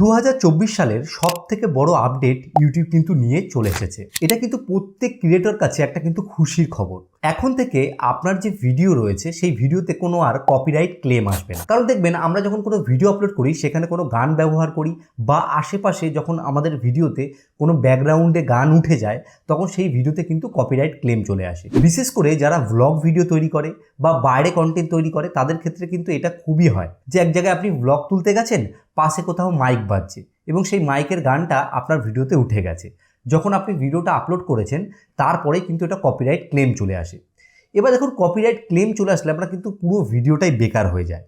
দু হাজার চব্বিশ সালের সব থেকে বড় আপডেট ইউটিউব কিন্তু নিয়ে চলে এসেছে। এটা কিন্তু প্রত্যেক ক্রিয়েটর কাছে একটা কিন্তু খুশির খবর। এখন থেকে আপনার যে ভিডিও রয়েছে, সেই ভিডিওতে কোনো আর কপিরাইট ক্লেম আসবে না। কারণ দেখবেন, আমরা যখন কোনো ভিডিও আপলোড করি, সেখানে কোনো গান ব্যবহার করি, বা আশেপাশে যখন আমাদের ভিডিওতে কোনো ব্যাকগ্রাউন্ডে গান উঠে যায়, তখন সেই ভিডিওতে কিন্তু কপিরাইট ক্লেম চলে আসে। বিশেষ করে যারা ভ্লগ ভিডিও তৈরি করে, বা বাইরে কন্টেন্ট তৈরি করে, তাদের ক্ষেত্রে কিন্তু এটা খুবই হয়। যে এক জায়গায় আপনি ভ্লগ তুলতে গেছেন, পাশে কোথাও মাইক বাজছে, এবং সেই মাইকের গানটা আপনার ভিডিওতে উঠে গেছে। যখন আপনি ভিডিওটা আপলোড করেছেন তারপরে কিন্তু এটা কপিরাইট ক্লেম চলে আসে। এবার দেখুন কপিরাইট ক্লেম চলে আসলে আপনার কিন্তু পুরো ভিডিওটাই বেকার হয়ে যায়।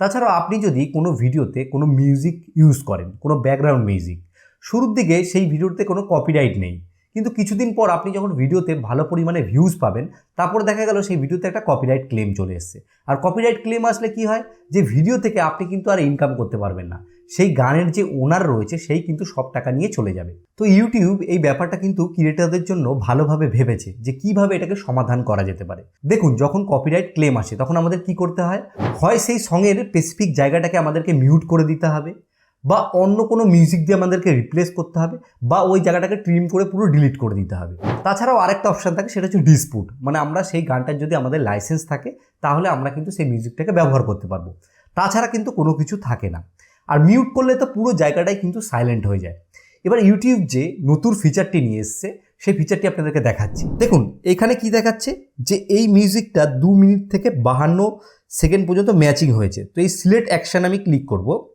তাছাড়াও আপনি যদি কোনো ভিডিওতে কোনো মিউজিক ইউজ করেন, কোনো ব্যাকগ্রাউন্ড মিউজিক শুরুর দিকে সেই ভিডিওতে কোনো কপিরাইট নেই। কিন্তু কিছুদিন পর আপনি যখন ভিডিওতে ভালো পরিমাণে ভিউজ পাবেন, তারপরে দেখা গেল সেই ভিডিওতে একটা কপিরাইট ক্লেম চলে এসছে। আর কপিরাইট ক্লেম আসলে কি হয়? যে ভিডিও থেকে আপনি কিন্তু আর ইনকাম করতে পারবেন না। সেই গানের যে ওনার রয়েছে, সেই কিন্তু সব টাকা নিয়ে চলে যাবে। তো ইউটিউব এই ব্যাপারটা কিন্তু ক্রিয়েটারদের জন্য ভালোভাবে ভেবেছে যে কীভাবে এটাকে সমাধান করা যেতে পারে। দেখুন, যখন কপিরাইট ক্লেম আসে, তখন আমাদের কি করতে হয়? হয় সেই সঙের স্পেসিফিক জায়গাটাকে আমাদেরকে মিউট করে দিতে হবে। বা অন্য কোনো মিউজিক দিয়ে আমাদেরকে রিপ্লেস করতে হবে বা ওই জায়গাটাকে ট্রিম করে পুরো ডিলিট করে দিতে হবে। তাছাড়াও আরেকটা অপশান থাকে, সেটা হচ্ছে ডিসপুট মানে আমরা সেই গানটার যদি আমাদের লাইসেন্স থাকে, তাহলে আমরা কিন্তু সেই মিউজিকটাকে ব্যবহার করতে পারব। তাছাড়া কিন্তু কোনো কিছু থাকে না। আর মিউট করলে তো পুরো জায়গাটাই কিন্তু সাইলেন্ট হয়ে যায়। এবার ইউটিউব যে নতুন ফিচারটি নিয়ে এসছে, সেই ফিচারটি আপনাদেরকে দেখাচ্ছি। দেখুন, এখানে কি দেখাচ্ছে? যে এই মিউজিকটা দু মিনিট থেকে বাহান্ন সেকেন্ড পর্যন্ত ম্যাচিং হয়েছে। তো এই সিলেক্ট অ্যাকশান আমি ক্লিক করব।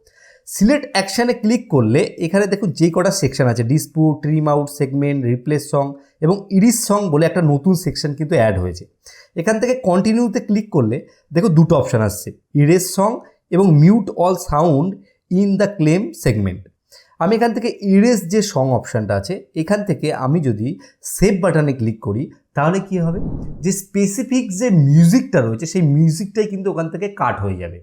সিলেক্ট অ্যাকশানে ক্লিক করলে এখানে দেখুন যে কটা সেকশন আছে dispute trim out segment replace song এবং ইরিস সং বলে একটা নতুন সেকশন কিন্তু অ্যাড হয়েছে। এখান থেকে কন্টিনিউতে ক্লিক করলে দেখো দুটো অপশান আসছে ইরেস সং এবং mute all sound in the claim segment আমি এখান থেকে ইরেস যে সং অপশানটা আছে, এখান থেকে আমি যদি সেভ বাটনে ক্লিক করি, তাহলে কি হবে? যে স্পেসিফিক যে মিউজিকটা রয়েছে, সেই মিউজিকটাই কিন্তু ওখান থেকে কাট হয়ে যাবে।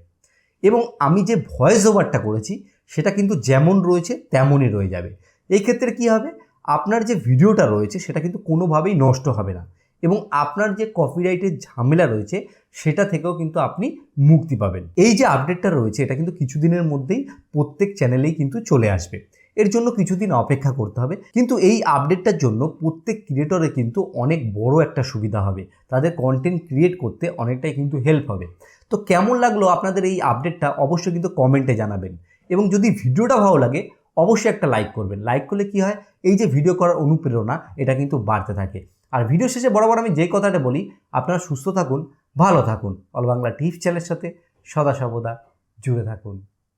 এবং আমি যে ভয়েস ওভারটা করেছি, সেটা কিন্তু যেমন রয়েছে, তেমনই রয়ে যাবে। এই ক্ষেত্রে কি হবে? আপনার যে ভিডিওটা রয়েছে, সেটা কিন্তু কোনোভাবেই নষ্ট হবে না এবং আপনার যে কপিরাইটের ঝামেলা রয়েছে, সেটা থেকেও কিন্তু আপনি মুক্তি পাবেন। এই যে আপডেটটা রয়েছে, এটা কিন্তু কিছুদিনের মধ্যেই প্রত্যেক চ্যানেলেই কিন্তু চলে আসবে। এর জন্য কিছুদিন অপেক্ষা করতে হবে। কিন্তু এই আপডেটটার জন্য প্রত্যেক ক্রিয়েটরে কিন্তু অনেক বড় একটা সুবিধা হবে। তাদের কন্টেন্ট ক্রিয়েট করতে অনেকটাই কিন্তু হেল্প হবে। তো কেমন লাগল আপনাদের এই আপডেটটা অবশ্যই কিন্তু কমেন্টে জানাবেন। এবং যদি ভিডিওটা ভালো লাগে, অবশ্যই একটা লাইক করবেন। লাইক করলে কি হয়? এই যে ভিডিও করার অনুপ্রেরণা, এটা কিন্তু বাড়তে থাকে। আর ভিডিও শেষে বরাবর আমি যে কথাটা বলি, আপনারা সুস্থ থাকুন, ভালো থাকুন। অল বাংলা টিভি চ্যানেলের সাথে সদা সর্বদা জুড়ে থাকুন।